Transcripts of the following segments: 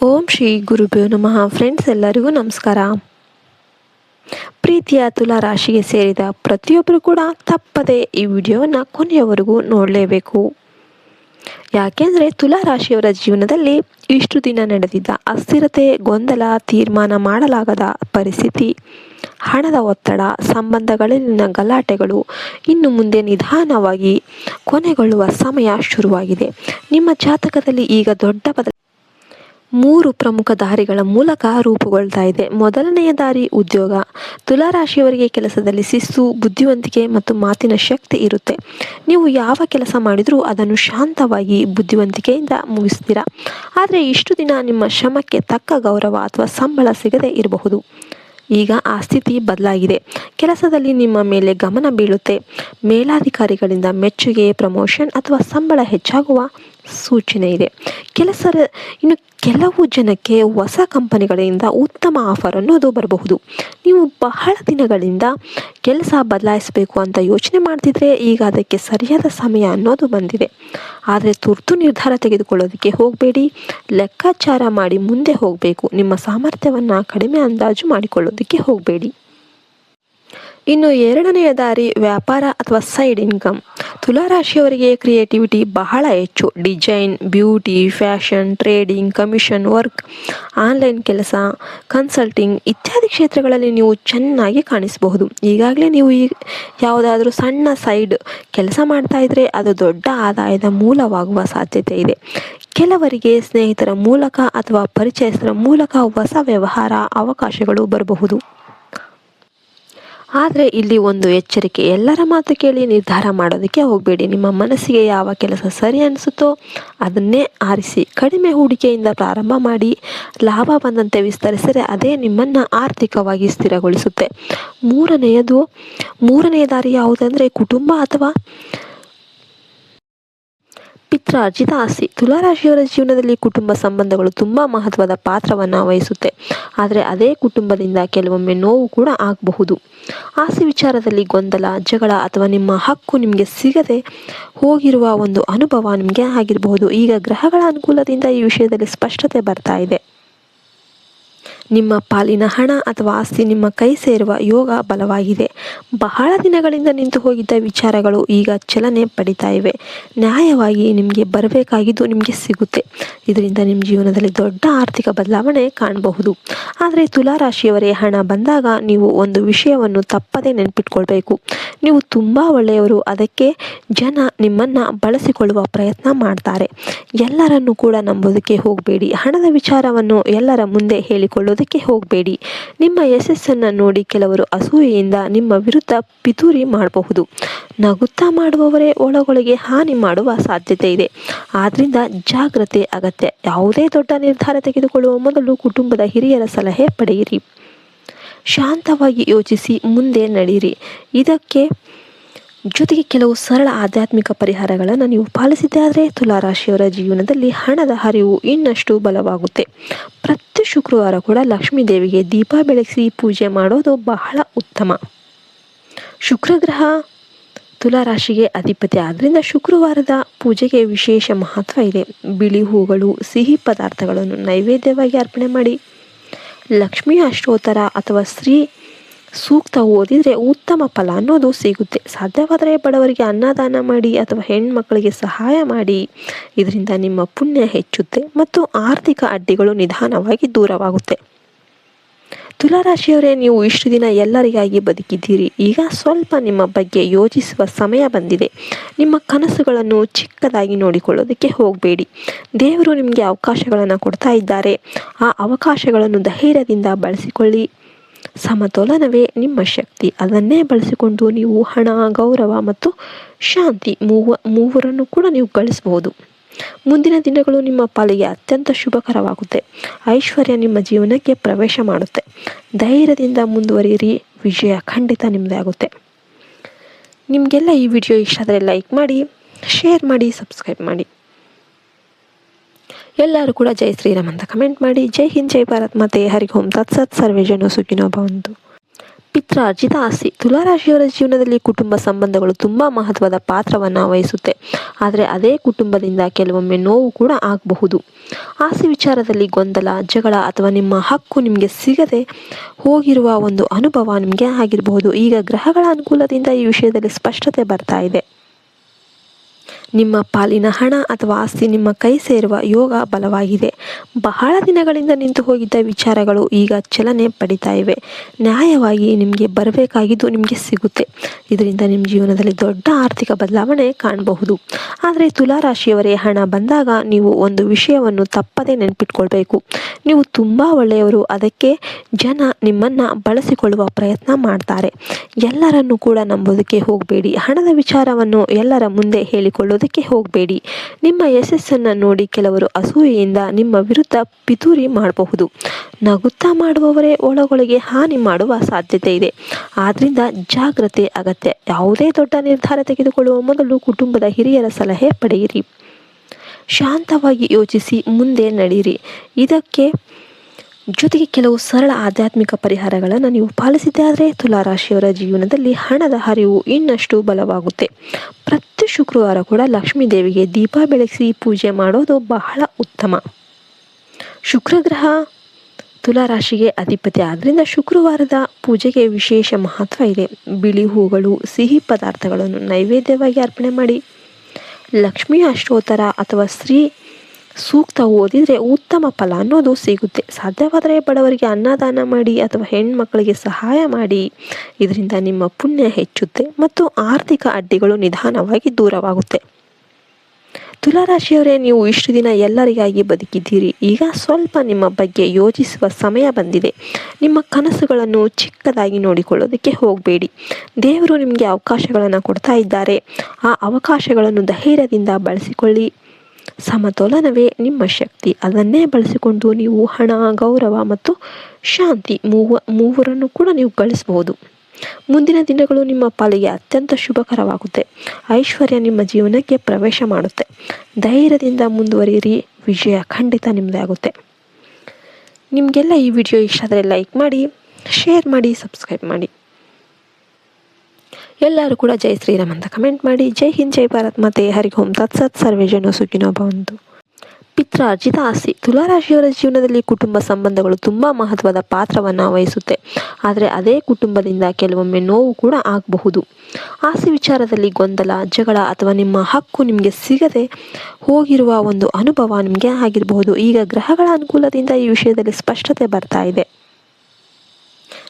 ಓಂ ಶ್ರೀ ಗುರುಭ್ಯೋ ನಮಃ. ಫ್ರೆಂಡ್ಸ್ ಎಲ್ಲರಿಗೂ ನಮಸ್ಕಾರ. ಪ್ರೀತಿಯ ತುಲಾ ರಾಶಿಗೆ ಸೇರಿದ ಪ್ರತಿಯೊಬ್ಬರು ಕೂಡ ತಪ್ಪದೆ ಈ ವಿಡಿಯೋವನ್ನು ಕೊನೆಯವರೆಗೂ ನೋಡಲೇಬೇಕು. ಯಾಕೆಂದರೆ ತುಲಾ ರಾಶಿಯವರ ಜೀವನದಲ್ಲಿ ಇಷ್ಟು ದಿನ ನಡೆದಿದ್ದ ಅಸ್ಥಿರತೆ, ಗೊಂದಲ, ತೀರ್ಮಾನ ಮಾಡಲಾಗದ ಪರಿಸ್ಥಿತಿ, ಹಣದ ಒತ್ತಡ, ಸಂಬಂಧಗಳಲ್ಲಿನ ಗಲಾಟೆಗಳು ಇನ್ನು ಮುಂದೆ ನಿಧಾನವಾಗಿ ಕೊನೆಗೊಳ್ಳುವ ಸಮಯ ಶುರುವಾಗಿದೆ. ನಿಮ್ಮ ಜಾತಕದಲ್ಲಿ ಈಗ ದೊಡ್ಡ ಬದ ಮೂರು ಪ್ರಮುಖ ದಾರಿಗಳ ಮೂಲಕ ರೂಪುಗೊಳ್ತಾ ಇದೆ. ಮೊದಲನೆಯ ದಾರಿ ಉದ್ಯೋಗ. ತುಲಾರಾಶಿಯವರಿಗೆ ಕೆಲಸದಲ್ಲಿ ಶಿಸ್ತು, ಬುದ್ಧಿವಂತಿಕೆ ಮತ್ತು ಮಾತಿನ ಶಕ್ತಿ ಇರುತ್ತೆ. ನೀವು ಯಾವ ಕೆಲಸ ಮಾಡಿದರೂ ಅದನ್ನು ಶಾಂತವಾಗಿ ಬುದ್ಧಿವಂತಿಕೆಯಿಂದ ಮುಗಿಸ್ತೀರಾ? ಆದರೆ ಇಷ್ಟು ದಿನ ನಿಮ್ಮ ಶ್ರಮಕ್ಕೆ ತಕ್ಕ ಗೌರವ ಅಥವಾ ಸಂಬಳ ಸಿಗದೇ ಇರಬಹುದು. ಈಗ ಆ ಸ್ಥಿತಿ ಬದಲಾಗಿದೆ. ಕೆಲಸದಲ್ಲಿ ನಿಮ್ಮ ಮೇಲೆ ಗಮನ ಬೀಳುತ್ತೆ. ಮೇಲಾಧಿಕಾರಿಗಳಿಂದ ಮೆಚ್ಚುಗೆ, ಪ್ರಮೋಷನ್ ಅಥವಾ ಸಂಬಳ ಹೆಚ್ಚಾಗುವ ಸೂಚನೆ ಇದೆ. ಕೆಲಸ ಇನ್ನು ಕೆಲವು ಜನಕ್ಕೆ ಹೊಸ ಕಂಪನಿಗಳಿಂದ ಉತ್ತಮ ಆಫರ್ ಅನ್ನೋದು ಬರಬಹುದು. ನೀವು ಬಹಳ ದಿನಗಳಿಂದ ಕೆಲಸ ಬದಲಾಯಿಸಬೇಕು ಅಂತ ಯೋಚನೆ ಮಾಡ್ತಿದ್ರೆ ಈಗ ಅದಕ್ಕೆ ಸರಿಯಾದ ಸಮಯ ಅನ್ನೋದು ಬಂದಿದೆ. ಆದರೆ ತುರ್ತು ನಿರ್ಧಾರ ತೆಗೆದುಕೊಳ್ಳೋದಕ್ಕೆ ಹೋಗಬೇಡಿ. ಲೆಕ್ಕಾಚಾರ ಮಾಡಿ ಮುಂದೆ ಹೋಗಬೇಕು. ನಿಮ್ಮ ಸಾಮರ್ಥ್ಯವನ್ನು ಕಡಿಮೆ ಅಂದಾಜು ಮಾಡಿಕೊಳ್ಳೋದಕ್ಕೆ ಹೋಗಬೇಡಿ. ಇನ್ನು ಎರಡನೆಯ ದಾರಿ ವ್ಯಾಪಾರ ಅಥವಾ ಸೈಡ್ ಇನ್ಕಮ್. ತುಲಾರಾಶಿಯವರಿಗೆ ಕ್ರಿಯೇಟಿವಿಟಿ ಬಹಳ ಹೆಚ್ಚು. Design, beauty, fashion, trading, commission, work, online ಕೆಲಸ, ಕನ್ಸಲ್ಟಿಂಗ್ ಇತ್ಯಾದಿ ಕ್ಷೇತ್ರಗಳಲ್ಲಿ ನೀವು ಚೆನ್ನಾಗಿ ಕಾಣಿಸಬಹುದು. ಈಗಾಗಲೇ ನೀವು ಈ ಯಾವುದಾದ್ರೂ ಸಣ್ಣ ಸೈಡ್ ಕೆಲಸ ಮಾಡ್ತಾ ಇದ್ದರೆ ಅದು ದೊಡ್ಡ ಆದಾಯದ ಮೂಲವಾಗುವ ಸಾಧ್ಯತೆ ಇದೆ. ಕೆಲವರಿಗೆ ಸ್ನೇಹಿತರ ಮೂಲಕ ಅಥವಾ ಪರಿಚಯಸ್ಥರ ಮೂಲಕ ಹೊಸ ವ್ಯವಹಾರ ಅವಕಾಶಗಳು ಬರಬಹುದು. ಆದರೆ ಇಲ್ಲಿ ಒಂದು ಎಚ್ಚರಿಕೆ. ಎಲ್ಲರ ಮಾತು ಕೇಳಿ ನಿರ್ಧಾರ ಮಾಡೋದಕ್ಕೆ ಹೋಗಬೇಡಿ. ನಿಮ್ಮ ಮನಸ್ಸಿಗೆ ಯಾವ ಕೆಲಸ ಸರಿ ಅನಿಸುತ್ತೋ ಅದನ್ನೇ ಆರಿಸಿ. ಕಡಿಮೆ ಹೂಡಿಕೆಯಿಂದ ಪ್ರಾರಂಭ ಮಾಡಿ ಲಾಭ ಬಂದಂತೆ ವಿಸ್ತರಿಸಿದರೆ ಅದೇ ನಿಮ್ಮನ್ನು ಆರ್ಥಿಕವಾಗಿ ಸ್ಥಿರಗೊಳಿಸುತ್ತೆ. ಮೂರನೆಯದು ಮೂರನೆಯ ದಾರಿ ಯಾವುದಂದರೆ ಕುಟುಂಬ ಅಥವಾ ಪಿತ್ರಾರ್ಜಿತ ಆಸ್ತಿ ತುಲಾರಾಶಿಯವರ ಜೀವನದಲ್ಲಿ ಕುಟುಂಬ ಸಂಬಂಧಗಳು ತುಂಬ ಮಹತ್ವದ ಪಾತ್ರವನ್ನು ವಹಿಸುತ್ತೆ. ಆದರೆ ಅದೇ ಕುಟುಂಬದಿಂದ ಕೆಲವೊಮ್ಮೆ ನೋವು ಕೂಡ ಆಗಬಹುದು. ಆಸ್ತಿ ವಿಚಾರದಲ್ಲಿ ಗೊಂದಲ, ಜಗಳ ಅಥವಾ ನಿಮ್ಮ ಹಕ್ಕು ನಿಮಗೆ ಸಿಗದೆ ಹೋಗಿರುವ ಒಂದು ಅನುಭವ ನಿಮಗೆ ಆಗಿರಬಹುದು. ಈಗ ಗ್ರಹಗಳ ಅನುಕೂಲದಿಂದ ಈ ವಿಷಯದಲ್ಲಿ ಸ್ಪಷ್ಟತೆ ಬರ್ತಾ ಇದೆ. ನಿಮ್ಮ ಪಾಲಿನ ಹಣ ಅಥವಾ ಆಸ್ತಿ ನಿಮ್ಮ ಕೈ ಸೇರುವ ಯೋಗ ಬಲವಾಗಿದೆ. ಬಹಳ ದಿನಗಳಿಂದ ನಿಂತು ಹೋಗಿದ್ದ ವಿಚಾರಗಳು ಈಗ ಚಲನೆ ಪಡಿತಾ ಇವೆ. ನ್ಯಾಯವಾಗಿ ನಿಮಗೆ ಬರಬೇಕಾಗಿದ್ದು ನಿಮಗೆ ಸಿಗುತ್ತೆ. ಇದರಿಂದ ನಿಮ್ಮ ಜೀವನದಲ್ಲಿ ದೊಡ್ಡ ಆರ್ಥಿಕ ಬದಲಾವಣೆ ಕಾಣಬಹುದು. ಆದರೆ ತುಲಾರಾಶಿಯವರೇ ಹಣ ಬಂದಾಗ ನೀವು ಒಂದು ವಿಷಯವನ್ನು ತಪ್ಪದೇ ನೆನಪಿಟ್ಕೊಳ್ಬೇಕು. ನೀವು ತುಂಬ ಒಳ್ಳೆಯವರು. ಅದಕ್ಕೆ ಜನ ನಿಮ್ಮನ್ನು ಬಳಸಿಕೊಳ್ಳುವ ಪ್ರಯತ್ನ ಮಾಡ್ತಾರೆ. ಎಲ್ಲರನ್ನು ಕೂಡ ನಂಬೋದಕ್ಕೆ ಹೋಗಬೇಡಿ. ಹಣದ ವಿಚಾರವನ್ನು ಎಲ್ಲರ ಮುಂದೆ ಹೇಳಿಕೊಳ್ಳೋದು ಅದಕ್ಕೆ ಹೋಗಬೇಡಿ. ನಿಮ್ಮ ಯಶಸ್ಸನ್ನು ನೋಡಿ ಕೆಲವರು ಅಸೂಯೆಯಿಂದ ನಿಮ್ಮ ವಿರುದ್ಧ ಪಿತೂರಿ ಮಾಡಬಹುದು. ನಗುತ್ತಾ ಮಾಡುವವರೇ ಒಳಗೊಳಗೆ ಹಾನಿ ಮಾಡುವ ಸಾಧ್ಯತೆ ಇದೆ. ಆದ್ದರಿಂದ ಜಾಗ್ರತೆ ಅಗತ್ಯ. ಯಾವುದೇ ದೊಡ್ಡ ನಿರ್ಧಾರ ತೆಗೆದುಕೊಳ್ಳುವ ಮೊದಲು ಕುಟುಂಬದ ಹಿರಿಯರ ಸಲಹೆ ಪಡೆಯಿರಿ. ಶಾಂತವಾಗಿ ಯೋಚಿಸಿ ಮುಂದೆ ನಡೆಯಿರಿ. ಇದಕ್ಕೆ ಜೊತೆಗೆ ಕೆಲವು ಸರಳ ಆಧ್ಯಾತ್ಮಿಕ ಪರಿಹಾರಗಳನ್ನು ನೀವು ಪಾಲಿಸಿದ್ದೇ ಆದರೆ ತುಲಾರಾಶಿಯವರ ಜೀವನದಲ್ಲಿ ಹಣದ ಹರಿವು ಇನ್ನಷ್ಟು ಬಲವಾಗುತ್ತೆ. ಪ್ರತಿ ಶುಕ್ರವಾರ ಕೂಡ ಲಕ್ಷ್ಮೀ ದೇವಿಗೆ ದೀಪ ಬೆಳಗಿಸಿ ಪೂಜೆ ಮಾಡೋದು ಬಹಳ ಉತ್ತಮ. ಶುಕ್ರಗ್ರಹ ತುಲಾರಾಶಿಗೆ ಅಧಿಪತಿ ಆದ್ದರಿಂದ ಶುಕ್ರವಾರದ ಪೂಜೆಗೆ ವಿಶೇಷ ಮಹತ್ವ ಇದೆ. ಬಿಳಿ ಹೂಗಳು, ಸಿಹಿ ಪದಾರ್ಥಗಳನ್ನು ನೈವೇದ್ಯವಾಗಿ ಅರ್ಪಣೆ ಮಾಡಿ, ಲಕ್ಷ್ಮೀ ಅಷ್ಟೋತ್ತರ ಅಥವಾ ಶ್ರೀ ಸೂಕ್ತ ಓದಿದರೆ ಉತ್ತಮ ಫಲ ಅನ್ನೋದು ಸಿಗುತ್ತೆ. ಸಾಧ್ಯವಾದರೆ ಬಡವರಿಗೆ ಅನ್ನದಾನ ಮಾಡಿ ಅಥವಾ ಹೆಣ್ಮಕ್ಕಳಿಗೆ ಸಹಾಯ ಮಾಡಿ. ಇದರಿಂದ ನಿಮ್ಮ ಪುಣ್ಯ ಹೆಚ್ಚುತ್ತೆ ಮತ್ತು ಆರ್ಥಿಕ ಅಡ್ಡಿಗಳು ನಿಧಾನವಾಗಿ ದೂರವಾಗುತ್ತೆ. ತುಲಾರಾಶಿಯವರೇ, ನೀವು ಇಷ್ಟು ದಿನ ಎಲ್ಲರಿಗಾಗಿ ಬದುಕಿದ್ದೀರಿ. ಈಗ ಸ್ವಲ್ಪ ನಿಮ್ಮ ಬಗ್ಗೆ ಯೋಚಿಸುವ ಸಮಯ ಬಂದಿದೆ. ನಿಮ್ಮ ಕನಸುಗಳನ್ನು ಚಿಕ್ಕದಾಗಿ ನೋಡಿಕೊಳ್ಳೋದಕ್ಕೆ ಹೋಗಬೇಡಿ. ದೇವರು ನಿಮಗೆ ಅವಕಾಶಗಳನ್ನು ಕೊಡ್ತಾ ಇದ್ದಾರೆ. ಆ ಅವಕಾಶಗಳನ್ನು ಧೈರ್ಯದಿಂದ ಬಳಸಿಕೊಳ್ಳಿ. ಸಮತೋಲನವೇ ನಿಮ್ಮ ಶಕ್ತಿ. ಅದನ್ನೇ ಬಳಸಿಕೊಂಡು ನೀವು ಹಣ, ಗೌರವ ಮತ್ತು ಶಾಂತಿ ಮೂವ, ಮೂವರನ್ನು ಕೂಡ ನೀವು ಗಳಿಸಬಹುದು. ಮುಂದಿನ ದಿನಗಳು ನಿಮ್ಮ ಪಾಲಿಗೆ ಅತ್ಯಂತ ಶುಭಕರವಾಗುತ್ತೆ. ಐಶ್ವರ್ಯ ನಿಮ್ಮ ಜೀವನಕ್ಕೆ ಪ್ರವೇಶ ಮಾಡುತ್ತೆ. ಧೈರ್ಯದಿಂದ ಮುಂದುವರಿಯಿರಿ. ವಿಜಯ ಖಂಡಿತ ನಿಮ್ಮದೇ ಆಗುತ್ತೆ. ನಿಮಗೆಲ್ಲ ಈ ವಿಡಿಯೋ ಇಷ್ಟ ಆದರೆ ಲೈಕ್ ಮಾಡಿ, ಶೇರ್ ಮಾಡಿ, ಸಬ್ಸ್ಕ್ರೈಬ್ ಮಾಡಿ. ಎಲ್ಲರೂ ಕೂಡ ಜೈ ಶ್ರೀರಾಮ್ ಅಂತ ಕಮೆಂಟ್ ಮಾಡಿ, ಜೈ ಹಿಂದ್, ಜೈ ಭಾರತ್ ಮತ್ತೆ ಹರಿಗೋಮ್ ತತ್ಸತ್ ಸರ್ವೇ ಜನ ಸುಖಿನೋ ಭವಂತು. ಪಿತ್ರಾರ್ಜಿತ ಆಸ್ತಿ. ತುಲಾರಾಶಿಯವರ ಜೀವನದಲ್ಲಿ ಕುಟುಂಬ ಸಂಬಂಧಗಳು ತುಂಬ ಮಹತ್ವದ ಪಾತ್ರವನ್ನು ವಹಿಸುತ್ತೆ. ಆದರೆ ಅದೇ ಕುಟುಂಬದಿಂದ ಕೆಲವೊಮ್ಮೆ ನೋವು ಕೂಡ ಆಗಬಹುದು. ಆಸ್ತಿ ವಿಚಾರದಲ್ಲಿ ಗೊಂದಲ, ಜಗಳ ಅಥವಾ ನಿಮ್ಮ ಹಕ್ಕು ನಿಮಗೆ ಸಿಗದೆ ಹೋಗಿರುವ ಒಂದು ಅನುಭವ ನಿಮಗೆ ಆಗಿರಬಹುದು. ಈಗ ಗ್ರಹಗಳ ಅನುಕೂಲದಿಂದ ಈ ವಿಷಯದಲ್ಲಿ ಸ್ಪಷ್ಟತೆ ಬರ್ತಾ ಇದೆ. ನಿಮ್ಮ ಪಾಲಿನ ಹಣ ಅಥವಾ ಆಸ್ತಿ ನಿಮ್ಮ ಕೈ ಸೇರುವ ಯೋಗ ಬಲವಾಗಿದೆ. ಬಹಳ ದಿನಗಳಿಂದ ನಿಂತು ಹೋಗಿದ್ದ ವಿಚಾರಗಳು ಈಗ ಚಲನೆ ಪಡಿತಾ ಇವೆ. ನ್ಯಾಯವಾಗಿ ನಿಮಗೆ ಬರಬೇಕಾಗಿದ್ದು ನಿಮಗೆ ಸಿಗುತ್ತೆ. ಇದರಿಂದ ನಿಮ್ಮ ಜೀವನದಲ್ಲಿ ದೊಡ್ಡ ಆರ್ಥಿಕ ಬದಲಾವಣೆ ಕಾಣಬಹುದು. ಆದರೆ ತುಲಾರಾಶಿಯವರೇ, ಹಣ ಬಂದಾಗ ನೀವು ಒಂದು ವಿಷಯವನ್ನು ತಪ್ಪದೇ ನೆನಪಿಟ್ಕೊಳ್ಬೇಕು. ನೀವು ತುಂಬ ಒಳ್ಳೆಯವರು. ಅದಕ್ಕೆ ಜನ ನಿಮ್ಮನ್ನು ಬಳಸಿಕೊಳ್ಳುವ ಪ್ರಯತ್ನ ಮಾಡ್ತಾರೆ. ಎಲ್ಲರನ್ನು ಕೂಡ ನಂಬೋದಕ್ಕೆ ಹೋಗಬೇಡಿ. ಹಣದ ವಿಚಾರವನ್ನು ಎಲ್ಲರ ಮುಂದೆ ಹೋಗಬೇಡಿ. ನಿಮ್ಮ ಯಶಸ್ಸನ್ನು ನೋಡಿ ಕೆಲವರು ಅಸೂಯೆಯಿಂದ ನಿಮ್ಮ ವಿರುದ್ಧ ಪಿತೂರಿ ಮಾಡಬಹುದು. ನಗುತ್ತಾ ಮಾಡುವವರೇ ಒಳಗೊಳಗೆ ಹಾನಿ ಮಾಡುವ ಸಾಧ್ಯತೆ ಇದೆ. ಆದ್ದರಿಂದ ಜಾಗ್ರತೆ ಅಗತ್ಯ. ಯಾವುದೇ ದೊಡ್ಡ ನಿರ್ಧಾರ ತೆಗೆದುಕೊಳ್ಳುವ ಮೊದಲು ಕುಟುಂಬದ ಹಿರಿಯರ ಸಲಹೆ ಪಡೆಯಿರಿ. ಶಾಂತವಾಗಿ ಯೋಚಿಸಿ ಮುಂದೆ ನಡೆಯಿರಿ. ಇದಕ್ಕೆ ಜೊತೆಗೆ ಕೆಲವು ಸರಳ ಆಧ್ಯಾತ್ಮಿಕ ಪರಿಹಾರಗಳನ್ನು ನೀವು ಪಾಲಿಸಿದ್ದೇ ಆದರೆ ತುಲಾರಾಶಿಯವರ ಜೀವನದಲ್ಲಿ ಹಣದ ಹರಿವು ಇನ್ನಷ್ಟು ಬಲವಾಗುತ್ತೆ. ಪ್ರತಿ ಶುಕ್ರವಾರ ಕೂಡ ಲಕ್ಷ್ಮೀ ದೇವಿಗೆ ದೀಪ ಬೆಳಗಿಸಿ ಪೂಜೆ ಮಾಡೋದು ಬಹಳ ಉತ್ತಮ. ಶುಕ್ರಗ್ರಹ ತುಲಾರಾಶಿಗೆ ಅಧಿಪತಿ ಆದ್ದರಿಂದ ಶುಕ್ರವಾರದ ಪೂಜೆಗೆ ವಿಶೇಷ ಮಹತ್ವ ಇದೆ. ಬಿಳಿ ಹೂಗಳು, ಸಿಹಿ ಪದಾರ್ಥಗಳನ್ನು ನೈವೇದ್ಯವಾಗಿ ಅರ್ಪಣೆ ಮಾಡಿ. ಲಕ್ಷ್ಮೀ ಅಷ್ಟೋತ್ತರ ಅಥವಾ ಸ್ತ್ರೀ ಸೂಕ್ತ ಓದಿದರೆ ಉತ್ತಮ ಫಲ ಅನ್ನೋದು ಸಿಗುತ್ತೆ. ಸಾಧ್ಯವಾದರೆ ಬಡವರಿಗೆ ಅನ್ನದಾನ ಮಾಡಿ ಅಥವಾ ಹೆಣ್ಮಕ್ಕಳಿಗೆ ಸಹಾಯ ಮಾಡಿ. ಇದರಿಂದ ನಿಮ್ಮ ಪುಣ್ಯ ಹೆಚ್ಚುತ್ತೆ ಮತ್ತು ಆರ್ಥಿಕ ಅಡ್ಡಿಗಳು ನಿಧಾನವಾಗಿ ದೂರವಾಗುತ್ತೆ. ತುಲಾರಾಶಿಯವರೇ, ನೀವು ಇಷ್ಟು ದಿನ ಎಲ್ಲರಿಗಾಗಿ ಬದುಕಿದ್ದೀರಿ. ಈಗ ಸ್ವಲ್ಪ ನಿಮ್ಮ ಬಗ್ಗೆ ಯೋಚಿಸುವ ಸಮಯ ಬಂದಿದೆ. ನಿಮ್ಮ ಕನಸುಗಳನ್ನು ಚಿಕ್ಕದಾಗಿ ನೋಡಿಕೊಳ್ಳೋದಕ್ಕೆ ಹೋಗಬೇಡಿ. ದೇವರು ನಿಮಗೆ ಅವಕಾಶಗಳನ್ನು ಕೊಡ್ತಾ ಇದ್ದಾರೆ. ಆ ಅವಕಾಶಗಳನ್ನು ಧೈರ್ಯದಿಂದ ಬಳಸಿಕೊಳ್ಳಿ. ಸಮತೋಲನವೇ ನಿಮ್ಮ ಶಕ್ತಿ. ಅದನ್ನೇ ಬಳಸಿಕೊಂಡು ನೀವು ಹಣ, ಗೌರವ ಮತ್ತು ಶಾಂತಿ ಮೂವ, ಮೂವರನ್ನು ಕೂಡ ನೀವು ಗಳಿಸಬಹುದು. ಮುಂದಿನ ದಿನಗಳು ನಿಮ್ಮ ಪಾಲಿಗೆ ಅತ್ಯಂತ ಶುಭಕರವಾಗುತ್ತೆ. ಐಶ್ವರ್ಯ ನಿಮ್ಮ ಜೀವನಕ್ಕೆ ಪ್ರವೇಶ ಮಾಡುತ್ತೆ. ಧೈರ್ಯದಿಂದ ಮುಂದುವರಿಯಿರಿ. ವಿಜಯ ಖಂಡಿತ ನಿಮ್ಮದೇ ಆಗುತ್ತೆ. ನಿಮಗೆಲ್ಲ ಈ ವಿಡಿಯೋ ಇಷ್ಟ ಆದರೆ ಲೈಕ್ ಮಾಡಿ, ಶೇರ್ ಮಾಡಿ, ಸಬ್ಸ್ಕ್ರೈಬ್ ಮಾಡಿ. ಎಲ್ಲರೂ ಕೂಡ ಜೈ ಶ್ರೀರಾಮ್ ಅಂತ ಕಮೆಂಟ್ ಮಾಡಿ. ಜೈ ಹಿಂದ್, ಜೈ ಭಾರತ್. ಮತ್ತೆ ಹರಿಗೆ ಓಂ. ತತ್ಸತ್ ಸರ್ವೇ ಜನ ಸುಖಿನೋ ಭವಂತು. ಪಿತ್ರಾರ್ಜಿತ ಆಸ್ತಿ ತುಲಾರಾಶಿಯವರ ಜೀವನದಲ್ಲಿ ಕುಟುಂಬ ಸಂಬಂಧಗಳು ತುಂಬ ಮಹತ್ವದ ಪಾತ್ರವನ್ನು ವಹಿಸುತ್ತೆ. ಆದರೆ ಅದೇ ಕುಟುಂಬದಿಂದ ಕೆಲವೊಮ್ಮೆ ನೋವು ಕೂಡ ಆಗಬಹುದು. ಆಸೆ ವಿಚಾರದಲ್ಲಿ ಗೊಂದಲ, ಜಗಳ ಅಥವಾ ನಿಮ್ಮ ಹಕ್ಕು ನಿಮಗೆ ಸಿಗದೆ ಹೋಗಿರುವ ಒಂದು ಅನುಭವ ನಿಮಗೆ ಆಗಿರಬಹುದು. ಈಗ ಗ್ರಹಗಳ ಅನುಕೂಲದಿಂದ ಈ ವಿಷಯದಲ್ಲಿ ಸ್ಪಷ್ಟತೆ ಬರ್ತಾ ಇದೆ.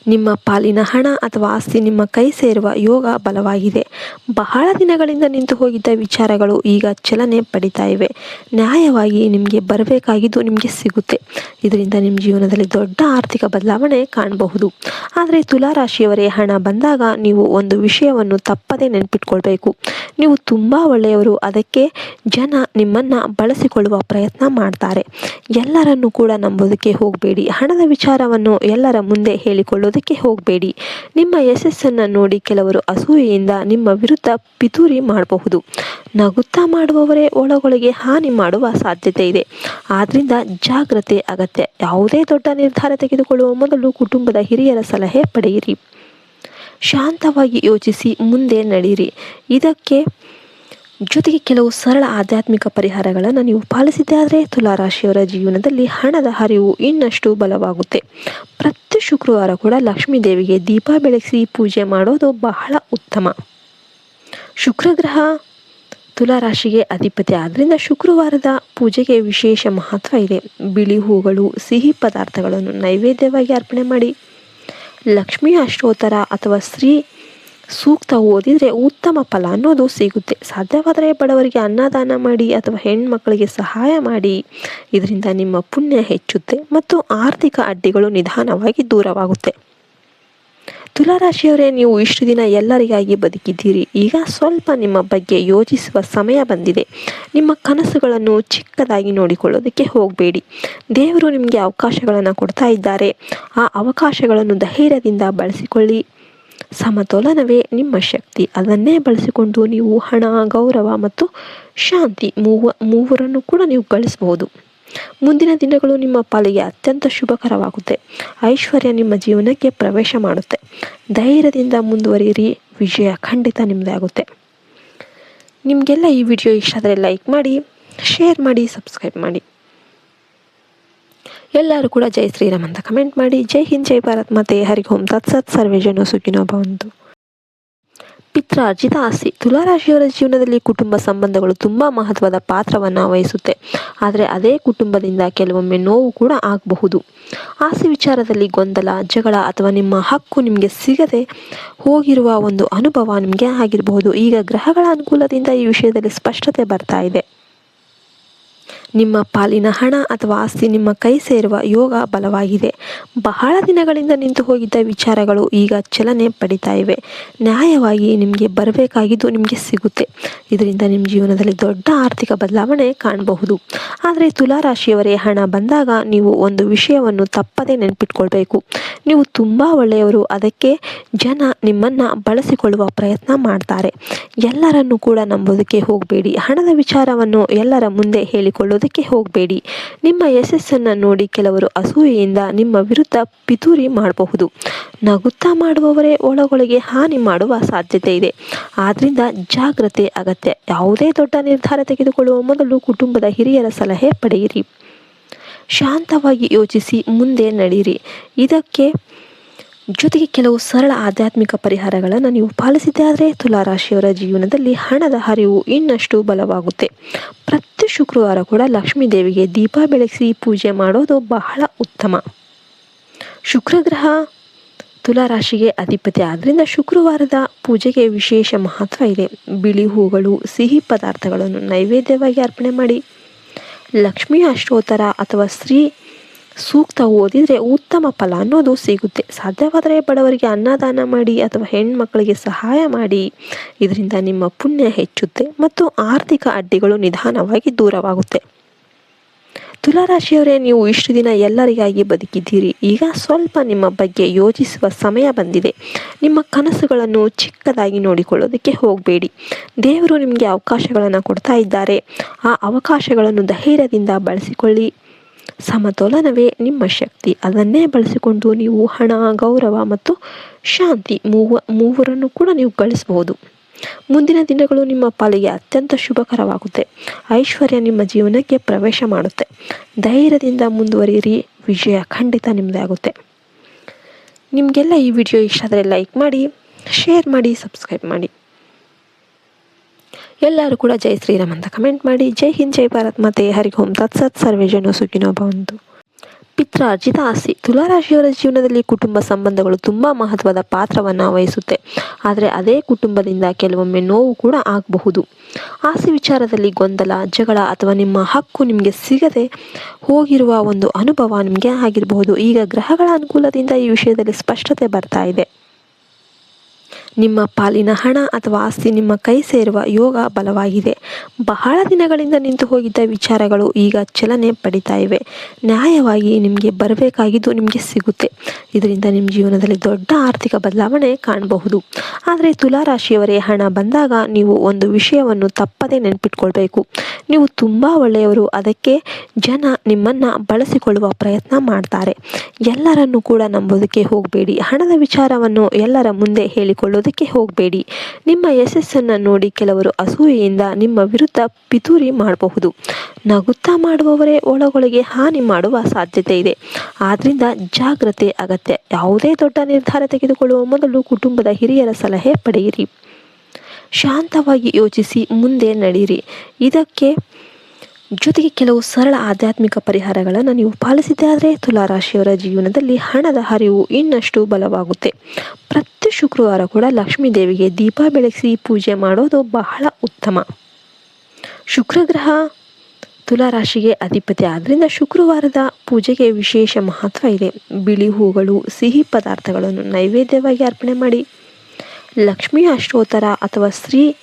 ನಿಮ್ಮ ಪಾಲಿನ ಹಣ ಅಥವಾ ಆಸ್ತಿ ನಿಮ್ಮ ಕೈ ಸೇರುವ ಯೋಗ ಬಲವಾಗಿದೆ. ಬಹಳ ದಿನಗಳಿಂದ ನಿಂತು ಹೋಗಿದ್ದ ವಿಚಾರಗಳು ಈಗ ಚಲನೆ ಪಡಿತಾ ಇವೆ. ನ್ಯಾಯವಾಗಿ ನಿಮಗೆ ಬರಬೇಕಾಗಿದ್ದು ನಿಮಗೆ ಸಿಗುತ್ತೆ. ಇದರಿಂದ ನಿಮ್ಮ ಜೀವನದಲ್ಲಿ ದೊಡ್ಡ ಆರ್ಥಿಕ ಬದಲಾವಣೆ ಕಾಣಬಹುದು. ಆದರೆ ತುಲಾರಾಶಿಯವರೇ, ಹಣ ಬಂದಾಗ ನೀವು ಒಂದು ವಿಷಯವನ್ನು ತಪ್ಪದೇ ನೆನಪಿಟ್ಕೊಳ್ಬೇಕು. ನೀವು ತುಂಬ ಒಳ್ಳೆಯವರು. ಅದಕ್ಕೆ ಜನ ನಿಮ್ಮನ್ನು ಬಳಸಿಕೊಳ್ಳುವ ಪ್ರಯತ್ನ ಮಾಡ್ತಾರೆ. ಎಲ್ಲರನ್ನು ಕೂಡ ನಂಬೋದಕ್ಕೆ ಹೋಗಬೇಡಿ. ಹಣದ ವಿಚಾರವನ್ನು ಎಲ್ಲರ ಮುಂದೆ ಹೇಳಿಕೊಳ್ಳೋದಕ್ಕೆ ಹೋಗಬೇಡಿ. ನಿಮ್ಮ ಯಶಸ್ಸನ್ನು ನೋಡಿ ಕೆಲವರು ಅಸೂಯೆಯಿಂದ ನಿಮ್ಮ ವಿರುದ್ಧ ಪಿತೂರಿ ಮಾಡಬಹುದು. ನಗುತ್ತಾ ಮಾಡುವವರೇ ಒಳಗೊಳಗೆ ಹಾನಿ ಮಾಡುವ ಸಾಧ್ಯತೆ ಇದೆ. ಆದ್ದರಿಂದ ಜಾಗ್ರತೆ ಅಗತ್ಯ. ಯಾವುದೇ ದೊಡ್ಡ ನಿರ್ಧಾರ ತೆಗೆದುಕೊಳ್ಳುವ ಮೊದಲು ಕುಟುಂಬದ ಹಿರಿಯರ ಸಲಹೆ ಪಡೆಯಿರಿ. ಶಾಂತವಾಗಿ ಯೋಚಿಸಿ ಮುಂದೆ ನಡೆಯಿರಿ ಇದಕ್ಕೆ ಜೊತೆಗೆ ಕೆಲವು ಸರಳ ಆಧ್ಯಾತ್ಮಿಕ ಪರಿಹಾರಗಳನ್ನು ನೀವು ಪಾಲಿಸಿದ್ದೇ ಆದರೆ ತುಲಾರಾಶಿಯವರ ಜೀವನದಲ್ಲಿ ಹಣದ ಹರಿವು ಇನ್ನಷ್ಟು ಬಲವಾಗುತ್ತೆ. ಪ್ರತಿ ಶುಕ್ರವಾರ ಕೂಡ ಲಕ್ಷ್ಮೀ ದೇವಿಗೆ ದೀಪ ಬೆಳಗಿಸಿ ಪೂಜೆ ಮಾಡೋದು ಬಹಳ ಉತ್ತಮ. ಶುಕ್ರಗ್ರಹ ತುಲಾರಾಶಿಗೆ ಅಧಿಪತಿ ಆದ್ದರಿಂದ ಶುಕ್ರವಾರದ ಪೂಜೆಗೆ ವಿಶೇಷ ಮಹತ್ವ ಇದೆ. ಬಿಳಿ ಹೂಗಳು, ಸಿಹಿ ಪದಾರ್ಥಗಳನ್ನು ನೈವೇದ್ಯವಾಗಿ ಅರ್ಪಣೆ ಮಾಡಿ. ಲಕ್ಷ್ಮೀ ಅಷ್ಟೋತ್ತರ ಅಥವಾ ಸ್ತ್ರೀ ಸೂಕ್ತ ಓದಿದರೆ ಉತ್ತಮ ಫಲ ಅನ್ನೋದು ಸಿಗುತ್ತೆ. ಸಾಧ್ಯವಾದರೆ ಬಡವರಿಗೆ ಅನ್ನದಾನ ಮಾಡಿ ಅಥವಾ ಹೆಣ್ಮಕ್ಕಳಿಗೆ ಸಹಾಯ ಮಾಡಿ. ಇದರಿಂದ ನಿಮ್ಮ ಪುಣ್ಯ ಹೆಚ್ಚುತ್ತೆ ಮತ್ತು ಆರ್ಥಿಕ ಅಡ್ಡಿಗಳು ನಿಧಾನವಾಗಿ ದೂರವಾಗುತ್ತೆ. ತುಲಾರಾಶಿಯವರೇ, ನೀವು ಇಷ್ಟು ದಿನ ಎಲ್ಲರಿಗಾಗಿ ಬದುಕಿದ್ದೀರಿ. ಈಗ ಸ್ವಲ್ಪ ನಿಮ್ಮ ಬಗ್ಗೆ ಯೋಚಿಸುವ ಸಮಯ ಬಂದಿದೆ. ನಿಮ್ಮ ಕನಸುಗಳನ್ನು ಚಿಕ್ಕದಾಗಿ ನೋಡಿಕೊಳ್ಳೋದಕ್ಕೆ ಹೋಗಬೇಡಿ. ದೇವರು ನಿಮಗೆ ಅವಕಾಶಗಳನ್ನು ಕೊಡ್ತಾ ಇದ್ದಾರೆ. ಆ ಅವಕಾಶಗಳನ್ನು ಧೈರ್ಯದಿಂದ ಬಳಸಿಕೊಳ್ಳಿ. ಸಮತೋಲನವೇ ನಿಮ್ಮ ಶಕ್ತಿ. ಅದನ್ನೇ ಬಳಸಿಕೊಂಡು ನೀವು ಹಣ, ಗೌರವ ಮತ್ತು ಶಾಂತಿ ಮೂವ, ಮೂವರನ್ನು ಕೂಡ ನೀವು ಗಳಿಸಬಹುದು. ಮುಂದಿನ ದಿನಗಳು ನಿಮ್ಮ ಪಾಲಿಗೆ ಅತ್ಯಂತ ಶುಭಕರವಾಗುತ್ತೆ. ಐಶ್ವರ್ಯ ನಿಮ್ಮ ಜೀವನಕ್ಕೆ ಪ್ರವೇಶ ಮಾಡುತ್ತೆ. ಧೈರ್ಯದಿಂದ ಮುಂದುವರಿಯಿರಿ. ವಿಜಯ ಖಂಡಿತ ನಿಮ್ಮದೇ ಆಗುತ್ತೆ. ನಿಮಗೆಲ್ಲ ಈ ವಿಡಿಯೋ ಇಷ್ಟ ಆದರೆ ಲೈಕ್ ಮಾಡಿ, ಶೇರ್ ಮಾಡಿ, ಸಬ್ಸ್ಕ್ರೈಬ್ ಮಾಡಿ. ಎಲ್ಲರೂ ಕೂಡ ಜೈ ಶ್ರೀರಾಮ್ ಅಂತ ಕಮೆಂಟ್ ಮಾಡಿ. ಜೈ ಹಿಂದ್, ಜೈ ಭಾರತ್. ಮಾತೆ ಹೋಮ್ ಓಂ ತತ್ಸತ್ ಸರ್ವೇ ಜನ ಸುಖಿನೋ ಭವಂತು. ಪಿತ್ರಾರ್ಜಿತ ಆಸ್ತಿ. ತುಲಾರಾಶಿಯವರ ಜೀವನದಲ್ಲಿ ಕುಟುಂಬ ಸಂಬಂಧಗಳು ತುಂಬ ಮಹತ್ವದ ಪಾತ್ರವನ್ನು ವಹಿಸುತ್ತೆ. ಆದರೆ ಅದೇ ಕುಟುಂಬದಿಂದ ಕೆಲವೊಮ್ಮೆ ನೋವು ಕೂಡ ಆಗಬಹುದು. ಆಸ್ತಿ ವಿಚಾರದಲ್ಲಿ ಗೊಂದಲ, ಜಗಳ ಅಥವಾ ನಿಮ್ಮ ಹಕ್ಕು ನಿಮಗೆ ಸಿಗದೆ ಹೋಗಿರುವ ಒಂದು ಅನುಭವ ನಿಮಗೆ ಆಗಿರಬಹುದು. ಈಗ ಗ್ರಹಗಳ ಅನುಕೂಲದಿಂದ ಈ ವಿಷಯದಲ್ಲಿ ಸ್ಪಷ್ಟತೆ ಬರ್ತಾ ಇದೆ. ನಿಮ್ಮ ಪಾಲಿನ ಹಣ ಅಥವಾ ಆಸ್ತಿ ನಿಮ್ಮ ಕೈ ಸೇರುವ ಯೋಗ ಬಲವಾಗಿದೆ. ಬಹಳ ದಿನಗಳಿಂದ ನಿಂತು ಹೋಗಿದ್ದ ವಿಚಾರಗಳು ಈಗ ಚಲನೆ ಪಡಿತಾ ಇವೆ. ನ್ಯಾಯವಾಗಿ ನಿಮಗೆ ಬರಬೇಕಾಗಿದ್ದು ನಿಮಗೆ ಸಿಗುತ್ತೆ. ಇದರಿಂದ ನಿಮ್ಮ ಜೀವನದಲ್ಲಿ ದೊಡ್ಡ ಆರ್ಥಿಕ ಬದಲಾವಣೆ ಕಾಣಬಹುದು. ಆದರೆ ತುಲಾರಾಶಿಯವರೇ, ಹಣ ಬಂದಾಗ ನೀವು ಒಂದು ವಿಷಯವನ್ನು ತಪ್ಪದೇ ನೆನಪಿಟ್ಕೊಳ್ಬೇಕು. ನೀವು ತುಂಬ ಒಳ್ಳೆಯವರು. ಅದಕ್ಕೆ ಜನ ನಿಮ್ಮನ್ನು ಬಳಸಿಕೊಳ್ಳುವ ಪ್ರಯತ್ನ ಮಾಡ್ತಾರೆ. ಎಲ್ಲರನ್ನು ಕೂಡ ನಂಬೋದಕ್ಕೆ ಹೋಗಬೇಡಿ. ಹಣದ ವಿಚಾರವನ್ನು ಎಲ್ಲರ ಮುಂದೆ ಹೇಳಿಕೊಳ್ಳೋದಕ್ಕೆ ಹೋಗಬೇಡಿ. ನಿಮ್ಮ ಯಶಸ್ಸನ್ನು ನೋಡಿ ಕೆಲವರು ಅಸೂಯೆಯಿಂದ ನಿಮ್ಮ ವಿರುದ್ಧ ಪಿತೂರಿ ಮಾಡಬಹುದು. ನಗುತ್ತಾ ಮಾಡುವವರೇ ಒಳಗೊಳಗೆ ಹಾನಿ ಮಾಡುವ ಸಾಧ್ಯತೆ ಇದೆ. ಆದ್ದರಿಂದ ಜಾಗ್ರತೆ ಅಗತ್ಯ. ಯಾವುದೇ ದೊಡ್ಡ ನಿರ್ಧಾರ ತೆಗೆದುಕೊಳ್ಳುವ ಮೊದಲು ಕುಟುಂಬದ ಹಿರಿಯರ ಸಲಹೆ ಪಡೆಯಿರಿ. ಶಾಂತವಾಗಿ ಯೋಚಿಸಿ ಮುಂದೆ ನಡೆಯಿರಿ. ಇದಕ್ಕೆ ಜೊತೆಗೆ ಕೆಲವು ಸರಳ ಆಧ್ಯಾತ್ಮಿಕ ಪರಿಹಾರಗಳನ್ನು ನೀವು ಪಾಲಿಸಿದ್ದೆ ಆದರೆ ತುಲಾರಾಶಿಯವರ ಜೀವನದಲ್ಲಿ ಹಣದ ಹರಿವು ಇನ್ನಷ್ಟು ಬಲವಾಗುತ್ತೆ. ಪ್ರತಿ ಶುಕ್ರವಾರ ಕೂಡ ಲಕ್ಷ್ಮೀ ದೇವಿಗೆ ದೀಪ ಬೆಳಗಿಸಿ ಪೂಜೆ ಮಾಡೋದು ಬಹಳ ಉತ್ತಮ. ಶುಕ್ರಗ್ರಹ ತುಲಾರಾಶಿಗೆ ಅಧಿಪತಿ ಆದ್ದರಿಂದ ಶುಕ್ರವಾರದ ಪೂಜೆಗೆ ವಿಶೇಷ ಮಹತ್ವ ಇದೆ. ಬಿಳಿ ಹೂಗಳು, ಸಿಹಿ ಪದಾರ್ಥಗಳನ್ನು ನೈವೇದ್ಯವಾಗಿ ಅರ್ಪಣೆ ಮಾಡಿ. ಲಕ್ಷ್ಮೀ ಅಷ್ಟೋತ್ತರ ಅಥವಾ ಸ್ತ್ರೀ ಸೂಕ್ತ ಓದಿದರೆ ಉತ್ತಮ ಫಲ ಅನ್ನೋದು ಸಿಗುತ್ತೆ. ಸಾಧ್ಯವಾದರೆ ಬಡವರಿಗೆ ಅನ್ನದಾನ ಮಾಡಿ ಅಥವಾ ಹೆಣ್ಮಕ್ಕಳಿಗೆ ಸಹಾಯ ಮಾಡಿ. ಇದರಿಂದ ನಿಮ್ಮ ಪುಣ್ಯ ಹೆಚ್ಚುತ್ತೆ ಮತ್ತು ಆರ್ಥಿಕ ಅಡ್ಡಿಗಳು ನಿಧಾನವಾಗಿ ದೂರವಾಗುತ್ತೆ. ತುಲಾರಾಶಿಯವರೇ, ನೀವು ಇಷ್ಟು ದಿನ ಎಲ್ಲರಿಗಾಗಿ ಬದುಕಿದ್ದೀರಿ. ಈಗ ಸ್ವಲ್ಪ ನಿಮ್ಮ ಬಗ್ಗೆ ಯೋಚಿಸುವ ಸಮಯ ಬಂದಿದೆ. ನಿಮ್ಮ ಕನಸುಗಳನ್ನು ಚಿಕ್ಕದಾಗಿ ನೋಡಿಕೊಳ್ಳೋದಕ್ಕೆ ಹೋಗಬೇಡಿ. ದೇವರು ನಿಮಗೆ ಅವಕಾಶಗಳನ್ನು ಕೊಡ್ತಾ ಇದ್ದಾರೆ. ಆ ಅವಕಾಶಗಳನ್ನು ಧೈರ್ಯದಿಂದ ಬಳಸಿಕೊಳ್ಳಿ. ಸಮತೋಲನವೇ ನಿಮ್ಮ ಶಕ್ತಿ. ಅದನ್ನೇ ಬಳಸಿಕೊಂಡು ನೀವು ಹಣ, ಗೌರವ ಮತ್ತು ಶಾಂತಿ ಮೂವ, ಮೂವರನ್ನು ಕೂಡ ನೀವು ಗಳಿಸಬಹುದು. ಮುಂದಿನ ದಿನಗಳು ನಿಮ್ಮ ಪಾಲಿಗೆ ಅತ್ಯಂತ ಶುಭಕರವಾಗುತ್ತೆ. ಐಶ್ವರ್ಯ ನಿಮ್ಮ ಜೀವನಕ್ಕೆ ಪ್ರವೇಶ ಮಾಡುತ್ತೆ. ಧೈರ್ಯದಿಂದ ಮುಂದುವರಿಯಿರಿ. ವಿಜಯ ಖಂಡಿತ ನಿಮ್ಮದೇ ಆಗುತ್ತೆ. ನಿಮಗೆಲ್ಲ ಈ ವಿಡಿಯೋ ಇಷ್ಟ ಆದರೆ ಲೈಕ್ ಮಾಡಿ, ಶೇರ್ ಮಾಡಿ, ಸಬ್ಸ್ಕ್ರೈಬ್ ಮಾಡಿ. ಎಲ್ಲರೂ ಕೂಡ ಜೈ ಶ್ರೀರಾಮ್ ಅಂತ ಕಮೆಂಟ್ ಮಾಡಿ. ಜೈ ಹಿಂದ್, ಜೈ ಭಾರತ್. ಮಾತೆ ಹರಿ ಓಂ ತತ್ಸತ್ ಸರ್ವೇ ಜನ ಸುಖಿನೋ ಭವಂತು. ಪಿತ್ರಾರ್ಜಿತ ಆಸ್ತಿ ತುಲಾರಾಶಿಯವರ ಜೀವನದಲ್ಲಿ ಕುಟುಂಬ ಸಂಬಂಧಗಳು ತುಂಬ ಮಹತ್ವದ ಪಾತ್ರವನ್ನು ವಹಿಸುತ್ತೆ. ಆದರೆ ಅದೇ ಕುಟುಂಬದಿಂದ ಕೆಲವೊಮ್ಮೆ ನೋವು ಕೂಡ ಆಗಬಹುದು. ಆಸ್ತಿ ವಿಚಾರದಲ್ಲಿ ಗೊಂದಲ, ಜಗಳ ಅಥವಾ ನಿಮ್ಮ ಹಕ್ಕು ನಿಮಗೆ ಸಿಗದೆ ಹೋಗಿರುವ ಒಂದು ಅನುಭವ ನಿಮಗೆ ಆಗಿರಬಹುದು. ಈಗ ಗ್ರಹಗಳ ಅನುಕೂಲದಿಂದ ಈ ವಿಷಯದಲ್ಲಿ ಸ್ಪಷ್ಟತೆ ಬರ್ತಾ ಇದೆ. ನಿಮ್ಮ ಪಾಲಿನ ಹಣ ಅಥವಾ ಆಸ್ತಿ ನಿಮ್ಮ ಕೈ ಸೇರುವ ಯೋಗ ಬಲವಾಗಿದೆ. ಬಹಳ ದಿನಗಳಿಂದ ನಿಂತು ಹೋಗಿದ್ದ ವಿಚಾರಗಳು ಈಗ ಚಲನೆ ಪಡಿತಾ ಇವೆ. ನ್ಯಾಯವಾಗಿ ನಿಮಗೆ ಬರಬೇಕಾಗಿದ್ದು ನಿಮಗೆ ಸಿಗುತ್ತೆ. ಇದರಿಂದ ನಿಮ್ಮ ಜೀವನದಲ್ಲಿ ದೊಡ್ಡ ಆರ್ಥಿಕ ಬದಲಾವಣೆ ಕಾಣಬಹುದು. ಆದರೆ ತುಲಾರಾಶಿಯವರೇ, ಹಣ ಬಂದಾಗ ನೀವು ಒಂದು ವಿಷಯವನ್ನು ತಪ್ಪದೇ ನೆನಪಿಟ್ಕೊಳ್ಬೇಕು. ನೀವು ತುಂಬ ಒಳ್ಳೆಯವರು. ಅದಕ್ಕೆ ಜನ ನಿಮ್ಮನ್ನು ಬಳಸಿಕೊಳ್ಳುವ ಪ್ರಯತ್ನ ಮಾಡ್ತಾರೆ. ಎಲ್ಲರನ್ನು ಕೂಡ ನಂಬೋದಕ್ಕೆ ಹೋಗಬೇಡಿ. ಹಣದ ವಿಚಾರವನ್ನು ಎಲ್ಲರ ಮುಂದೆ ಹೇಳಿಕೊಳ್ಳೋದಕ್ಕೆ ಹೋಗಬೇಡಿ. ನಿಮ್ಮ ಯಶಸ್ಸನ್ನು ನೋಡಿ ಕೆಲವರು ಅಸೂಯೆಯಿಂದ ನಿಮ್ಮ ವಿರುದ್ಧ ಪಿತೂರಿ ಮಾಡಬಹುದು. ನಗುತ್ತಾ ಮಾಡುವವರೇ ಒಳಗೊಳಗೆ ಹಾನಿ ಮಾಡುವ ಸಾಧ್ಯತೆ ಇದೆ. ಆದ್ದರಿಂದ ಜಾಗ್ರತೆ ಅಗತ್ಯ. ಯಾವುದೇ ದೊಡ್ಡ ನಿರ್ಧಾರ ತೆಗೆದುಕೊಳ್ಳುವ ಮೊದಲು ಕುಟುಂಬದ ಹಿರಿಯರ ಸಲಹೆ ಪಡೆಯಿರಿ. ಶಾಂತವಾಗಿ ಯೋಚಿಸಿ ಮುಂದೆ ನಡೆಯಿರಿ. ಇದಕ್ಕೆ ಜೊತೆಗೆ ಕೆಲವು ಸರಳ ಆಧ್ಯಾತ್ಮಿಕ ಪರಿಹಾರಗಳನ್ನು ನೀವು ಪಾಲಿಸಿದ್ದೇ ಆದರೆ ತುಲಾರಾಶಿಯವರ ಜೀವನದಲ್ಲಿ ಹಣದ ಹರಿವು ಇನ್ನಷ್ಟು ಬಲವಾಗುತ್ತೆ. ಪ್ರತಿ ಶುಕ್ರವಾರ ಕೂಡ ಲಕ್ಷ್ಮೀ ದೇವಿಗೆ ದೀಪ ಬೆಳಗಿಸಿ ಪೂಜೆ ಮಾಡೋದು ಬಹಳ ಉತ್ತಮ. ಶುಕ್ರಗ್ರಹ ತುಲಾರಾಶಿಗೆ ಅಧಿಪತಿ ಆದ್ದರಿಂದ ಶುಕ್ರವಾರದ ಪೂಜೆಗೆ ವಿಶೇಷ ಮಹತ್ವ ಇದೆ. ಬಿಳಿ ಹೂಗಳು, ಸಿಹಿ ಪದಾರ್ಥಗಳನ್ನು ನೈವೇದ್ಯವಾಗಿ ಅರ್ಪಣೆ ಮಾಡಿ, ಲಕ್ಷ್ಮೀ ಅಷ್ಟೋತ್ತರ ಅಥವಾ ಸ್ತ್ರೀ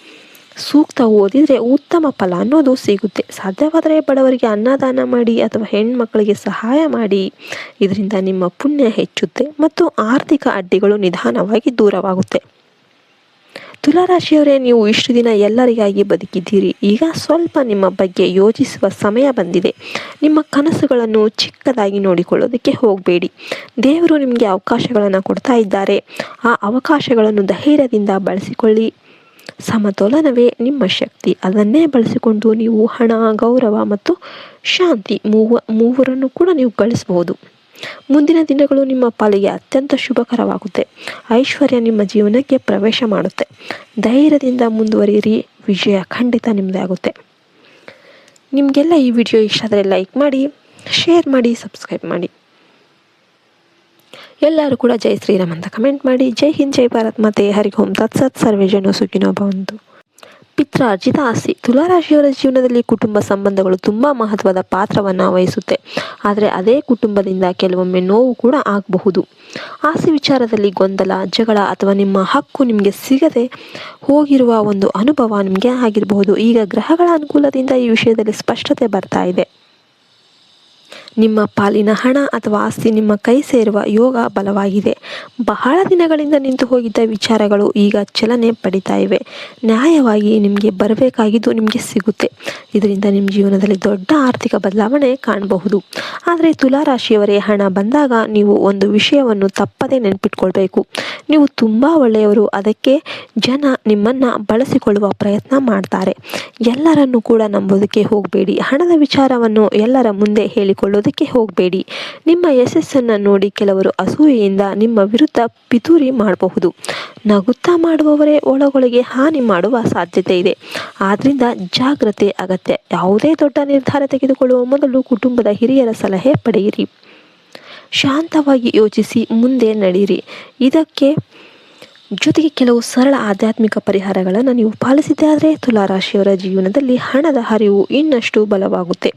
ಸೂಕ್ತ ಓದಿದರೆ ಉತ್ತಮ ಫಲ ಅನ್ನೋದು ಸಿಗುತ್ತೆ. ಸಾಧ್ಯವಾದರೆ ಬಡವರಿಗೆ ಅನ್ನದಾನ ಮಾಡಿ ಅಥವಾ ಹೆಣ್ಮಕ್ಕಳಿಗೆ ಸಹಾಯ ಮಾಡಿ. ಇದರಿಂದ ನಿಮ್ಮ ಪುಣ್ಯ ಹೆಚ್ಚುತ್ತೆ ಮತ್ತು ಆರ್ಥಿಕ ಅಡ್ಡಿಗಳು ನಿಧಾನವಾಗಿ ದೂರವಾಗುತ್ತೆ. ತುಲಾರಾಶಿಯವರೇ, ನೀವು ಇಷ್ಟು ದಿನ ಎಲ್ಲರಿಗಾಗಿ ಬದುಕಿದ್ದೀರಿ. ಈಗ ಸ್ವಲ್ಪ ನಿಮ್ಮ ಬಗ್ಗೆ ಯೋಚಿಸುವ ಸಮಯ ಬಂದಿದೆ. ನಿಮ್ಮ ಕನಸುಗಳನ್ನು ಚಿಕ್ಕದಾಗಿ ನೋಡಿಕೊಳ್ಳೋದಕ್ಕೆ ಹೋಗಬೇಡಿ. ದೇವರು ನಿಮಗೆ ಅವಕಾಶಗಳನ್ನು ಕೊಡ್ತಾ ಇದ್ದಾರೆ. ಆ ಅವಕಾಶಗಳನ್ನು ಧೈರ್ಯದಿಂದ ಬಳಸಿಕೊಳ್ಳಿ. ಸಮತೋಲನವೇ ನಿಮ್ಮ ಶಕ್ತಿ. ಅದನ್ನೇ ಬಳಸಿಕೊಂಡು ನೀವು ಹಣ, ಗೌರವ ಮತ್ತು ಶಾಂತಿ ಮೂವ, ಮೂವರನ್ನು ಕೂಡ ನೀವು ಗಳಿಸಬಹುದು. ಮುಂದಿನ ದಿನಗಳು ನಿಮ್ಮ ಪಾಲಿಗೆ ಅತ್ಯಂತ ಶುಭಕರವಾಗುತ್ತೆ. ಐಶ್ವರ್ಯ ನಿಮ್ಮ ಜೀವನಕ್ಕೆ ಪ್ರವೇಶ ಮಾಡುತ್ತೆ. ಧೈರ್ಯದಿಂದ ಮುಂದುವರಿಯಿರಿ. ವಿಜಯ ಖಂಡಿತ ನಿಮ್ಮದೇ ಆಗುತ್ತೆ. ನಿಮಗೆಲ್ಲ ಈ ವಿಡಿಯೋ ಇಷ್ಟ ಆದರೆ ಲೈಕ್ ಮಾಡಿ, ಶೇರ್ ಮಾಡಿ, ಸಬ್ಸ್ಕ್ರೈಬ್ ಮಾಡಿ. ಎಲ್ಲರೂ ಕೂಡ ಜೈ ಶ್ರೀರಾಮ್ ಅಂತ ಕಮೆಂಟ್ ಮಾಡಿ. ಜೈ ಹಿಂದ್, ಜೈ ಭಾರತ್. ಮತ್ತೆ ಹರಿ ತತ್ ಸತ್. ಸರ್ವೇ ಜನ ಸುಖಿನೋ ಭವಂತು. ಪಿತ್ರಾರ್ಜಿತ ಆಸ್ತಿ ತುಲಾರಾಶಿಯವರ ಜೀವನದಲ್ಲಿ ಕುಟುಂಬ ಸಂಬಂಧಗಳು ತುಂಬ ಮಹತ್ವದ ಪಾತ್ರವನ್ನು ವಹಿಸುತ್ತೆ. ಆದರೆ ಅದೇ ಕುಟುಂಬದಿಂದ ಕೆಲವೊಮ್ಮೆ ನೋವು ಕೂಡ ಆಗಬಹುದು. ಆಸ್ತಿ ವಿಚಾರದಲ್ಲಿ ಗೊಂದಲ, ಜಗಳ ಅಥವಾ ನಿಮ್ಮ ಹಕ್ಕು ನಿಮಗೆ ಸಿಗದೆ ಹೋಗಿರುವ ಒಂದು ಅನುಭವ ನಿಮಗೆ ಆಗಿರಬಹುದು. ಈಗ ಗ್ರಹಗಳ ಅನುಕೂಲದಿಂದ ಈ ವಿಷಯದಲ್ಲಿ ಸ್ಪಷ್ಟತೆ ಬರ್ತಾ ಇದೆ. ನಿಮ್ಮ ಪಾಲಿನ ಹಣ ಅಥವಾ ಆಸ್ತಿ ನಿಮ್ಮ ಕೈ ಸೇರುವ ಯೋಗ ಬಲವಾಗಿದೆ. ಬಹಳ ದಿನಗಳಿಂದ ನಿಂತು ಹೋಗಿದ್ದ ವಿಚಾರಗಳು ಈಗ ಚಲನೆ ಪಡಿತಾ ಇವೆ. ನ್ಯಾಯವಾಗಿ ನಿಮಗೆ ಬರಬೇಕಾಗಿದ್ದು ನಿಮಗೆ ಸಿಗುತ್ತೆ. ಇದರಿಂದ ನಿಮ್ಮ ಜೀವನದಲ್ಲಿ ದೊಡ್ಡ ಆರ್ಥಿಕ ಬದಲಾವಣೆ ಕಾಣಬಹುದು. ಆದರೆ ತುಲಾರಾಶಿಯವರೇ ಹಣ ಬಂದಾಗ ನೀವು ಒಂದು ವಿಷಯವನ್ನು ತಪ್ಪದೇ ನೆನಪಿಟ್ಕೊಳ್ಬೇಕು. ನೀವು ತುಂಬ ಒಳ್ಳೆಯವರು. ಅದಕ್ಕೆ ಜನ ನಿಮ್ಮನ್ನು ಬಳಸಿಕೊಳ್ಳುವ ಪ್ರಯತ್ನ ಮಾಡ್ತಾರೆ. ಎಲ್ಲರನ್ನು ಕೂಡ ನಂಬೋದಕ್ಕೆ ಹೋಗಬೇಡಿ. ಹಣದ ವಿಚಾರವನ್ನು ಎಲ್ಲರ ಮುಂದೆ ಹೇಳಿಕೊಳ್ಳೋದಕ್ಕೆ ಹೋಗಬೇಡಿ. ನಿಮ್ಮ ಯಶಸ್ಸನ್ನು ನೋಡಿ ಕೆಲವರು ಅಸೂಯೆಯಿಂದ ನಿಮ್ಮ ವಿರುದ್ಧ ಪಿತೂರಿ ಮಾಡಬಹುದು. ನಗುತ್ತಾ ಮಾಡುವವರೇ ಒಳಗೊಳಗೆ ಹಾನಿ ಮಾಡುವ ಸಾಧ್ಯತೆ ಇದೆ. ಆದ್ದರಿಂದ ಜಾಗ್ರತೆ ಅಗತ್ಯ. ಯಾವುದೇ ದೊಡ್ಡ ನಿರ್ಧಾರ ತೆಗೆದುಕೊಳ್ಳುವ ಮೊದಲು ಕುಟುಂಬದ ಹಿರಿಯರ ಸಲಹೆ ಪಡೆಯಿರಿ. ಶಾಂತವಾಗಿ ಯೋಚಿಸಿ ಮುಂದೆ ನಡೆಯಿರಿ. ಇದಕ್ಕೆ ಜೊತೆಗೆ ಕೆಲವು ಸರಳ ಆಧ್ಯಾತ್ಮಿಕ ಪರಿಹಾರಗಳನ್ನು ನೀವು ಪಾಲಿಸಿದ್ದೆ ಆದರೆ ತುಲಾರಾಶಿಯವರ ಜೀವನದಲ್ಲಿ ಹಣದ ಹರಿವು ಇನ್ನಷ್ಟು ಬಲವಾಗುತ್ತೆ.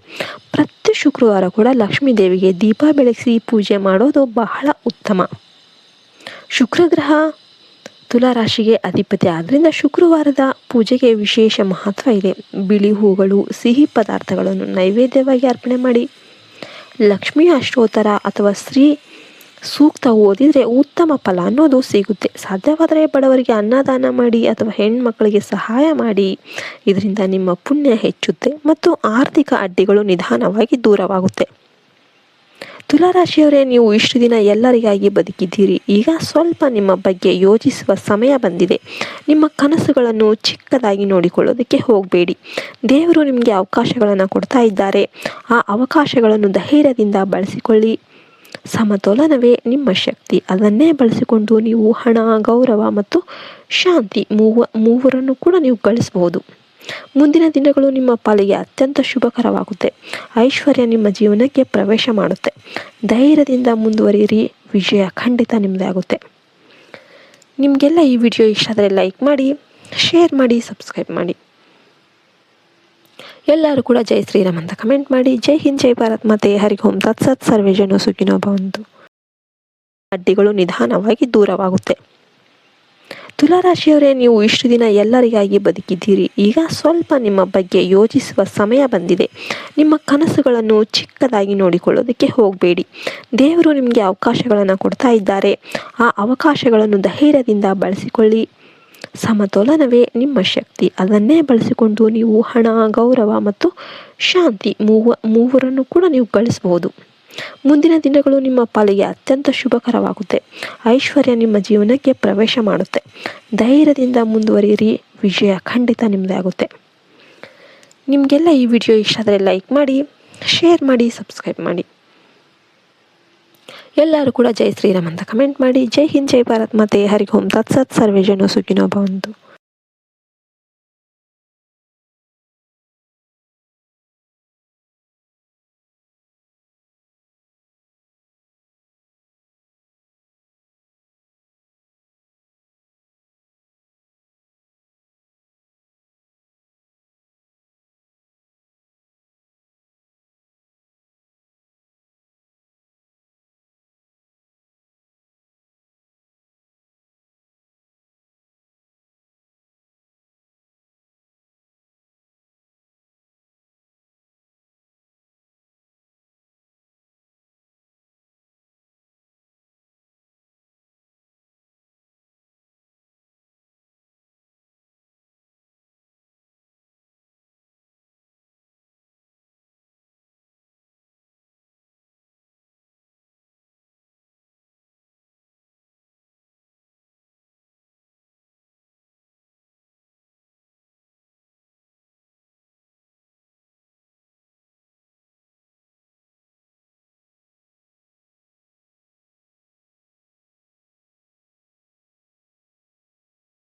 ಪ್ರತಿ ಶುಕ್ರವಾರ ಕೂಡ ಲಕ್ಷ್ಮೀ ದೇವಿಗೆ ದೀಪ ಬೆಳಗಿಸಿ ಪೂಜೆ ಮಾಡೋದು ಬಹಳ ಉತ್ತಮ. ಶುಕ್ರಗ್ರಹ ತುಲಾರಾಶಿಗೆ ಅಧಿಪತಿ ಆದ್ದರಿಂದ ಶುಕ್ರವಾರದ ಪೂಜೆಗೆ ವಿಶೇಷ ಮಹತ್ವ ಇದೆ. ಬಿಳಿ ಹೂಗಳು, ಸಿಹಿ ಪದಾರ್ಥಗಳನ್ನು ನೈವೇದ್ಯವಾಗಿ ಅರ್ಪಣೆ ಮಾಡಿ. ಲಕ್ಷ್ಮೀ ಅಷ್ಟೋತ್ತರ ಅಥವಾ ಶ್ರೀ ಸೂಕ್ತ ಓದಿದರೆ ಉತ್ತಮ ಫಲ ಅನ್ನೋದು ಸಿಗುತ್ತೆ. ಸಾಧ್ಯವಾದರೆ ಬಡವರಿಗೆ ಅನ್ನದಾನ ಮಾಡಿ ಅಥವಾ ಹೆಣ್ಮಕ್ಕಳಿಗೆ ಸಹಾಯ ಮಾಡಿ. ಇದರಿಂದ ನಿಮ್ಮ ಪುಣ್ಯ ಹೆಚ್ಚುತ್ತೆ ಮತ್ತು ಆರ್ಥಿಕ ಅಡ್ಡಿಗಳು ನಿಧಾನವಾಗಿ ದೂರವಾಗುತ್ತೆ. ತುಲಾರಾಶಿಯವರೇ, ನೀವು ಇಷ್ಟು ದಿನ ಎಲ್ಲರಿಗಾಗಿ ಬದುಕಿದ್ದೀರಿ. ಈಗ ಸ್ವಲ್ಪ ನಿಮ್ಮ ಬಗ್ಗೆ ಯೋಚಿಸುವ ಸಮಯ ಬಂದಿದೆ. ನಿಮ್ಮ ಕನಸುಗಳನ್ನು ಚಿಕ್ಕದಾಗಿ ನೋಡಿಕೊಳ್ಳೋದಕ್ಕೆ ಹೋಗಬೇಡಿ. ದೇವರು ನಿಮಗೆ ಅವಕಾಶಗಳನ್ನು ಕೊಡ್ತಾ ಇದ್ದಾರೆ. ಆ ಅವಕಾಶಗಳನ್ನು ಧೈರ್ಯದಿಂದ ಬಳಸಿಕೊಳ್ಳಿ. ಸಮತೋಲನವೇ ನಿಮ್ಮ ಶಕ್ತಿ. ಅದನ್ನೇ ಬಳಸಿಕೊಂಡು ನೀವು ಹಣ, ಗೌರವ ಮತ್ತು ಶಾಂತಿ ಮೂವ, ಮೂವರನ್ನು ಕೂಡ ನೀವು ಗಳಿಸಬಹುದು. ಮುಂದಿನ ದಿನಗಳು ನಿಮ್ಮ ಪಾಲಿಗೆ ಅತ್ಯಂತ ಶುಭಕರವಾಗುತ್ತೆ. ಐಶ್ವರ್ಯ ನಿಮ್ಮ ಜೀವನಕ್ಕೆ ಪ್ರವೇಶ ಮಾಡುತ್ತೆ. ಧೈರ್ಯದಿಂದ ಮುಂದುವರಿಯಿರಿ. ವಿಜಯ ಖಂಡಿತ ನಿಮ್ಮದೇ ಆಗುತ್ತೆ. ನಿಮಗೆಲ್ಲ ಈ ವಿಡಿಯೋ ಇಷ್ಟ ಆದರೆ ಲೈಕ್ ಮಾಡಿ, ಶೇರ್ ಮಾಡಿ, ಸಬ್ಸ್ಕ್ರೈಬ್ ಮಾಡಿ. ಎಲ್ಲರೂ ಕೂಡ ಜೈ ಶ್ರೀರಾಮ್ ಅಂತ ಕಮೆಂಟ್ ಮಾಡಿ, ಜೈ ಹಿಂದ್, ಜೈ ಭಾರತ್ ಮಾತೆ. ಓಂ. ತತ್ಸತ್ ಸರ್ವೇ ಜನ ಸುಖಿನೋ ಬಂತು ಅಡ್ಡಿಗಳು ನಿಧಾನವಾಗಿ ದೂರವಾಗುತ್ತೆ. ತುಲಾರಾಶಿಯವರೇ, ನೀವು ಇಷ್ಟು ದಿನ ಎಲ್ಲರಿಗಾಗಿ ಬದುಕಿದ್ದೀರಿ. ಈಗ ಸ್ವಲ್ಪ ನಿಮ್ಮ ಬಗ್ಗೆ ಯೋಚಿಸುವ ಸಮಯ ಬಂದಿದೆ. ನಿಮ್ಮ ಕನಸುಗಳನ್ನು ಚಿಕ್ಕದಾಗಿ ನೋಡಿಕೊಳ್ಳೋದಕ್ಕೆ ಹೋಗಬೇಡಿ. ದೇವರು ನಿಮಗೆ ಅವಕಾಶಗಳನ್ನು ಕೊಡ್ತಾ ಇದ್ದಾರೆ. ಆ ಅವಕಾಶಗಳನ್ನು ಧೈರ್ಯದಿಂದ ಬಳಸಿಕೊಳ್ಳಿ. ಸಮತೋಲನವೇ ನಿಮ್ಮ ಶಕ್ತಿ. ಅದನ್ನೇ ಬಳಸಿಕೊಂಡು ನೀವು ಹಣ, ಗೌರವ ಮತ್ತು ಶಾಂತಿ ಮೂವ, ಮೂವರನ್ನು ಕೂಡ ನೀವು ಗಳಿಸಬಹುದು. ಮುಂದಿನ ದಿನಗಳು ನಿಮ್ಮ ಪಾಲಿಗೆ ಅತ್ಯಂತ ಶುಭಕರವಾಗುತ್ತೆ. ಐಶ್ವರ್ಯ ನಿಮ್ಮ ಜೀವನಕ್ಕೆ ಪ್ರವೇಶ ಮಾಡುತ್ತೆ. ಧೈರ್ಯದಿಂದ ಮುಂದುವರಿಯಿರಿ. ವಿಜಯ ಖಂಡಿತ ನಿಮ್ಮದೇ ಆಗುತ್ತೆ. ನಿಮಗೆಲ್ಲ ಈ ವಿಡಿಯೋ ಇಷ್ಟ ಆದರೆ ಲೈಕ್ ಮಾಡಿ, ಶೇರ್ ಮಾಡಿ, ಸಬ್ಸ್ಕ್ರೈಬ್ ಮಾಡಿ. ಎಲ್ಲರೂ ಕೂಡ ಜೈ ಶ್ರೀರಾಮ್ ಅಂತ ಕಮೆಂಟ್ ಮಾಡಿ. ಜೈ ಹಿಂದ್, ಜೈ ಭಾರತ್. ಮತ್ತೆ ಹರಿ ಓಂ ತತ್ಸತ್ ಸರ್ವೇ ಜನ ಸುಖಿನೋ ಭವಂತು.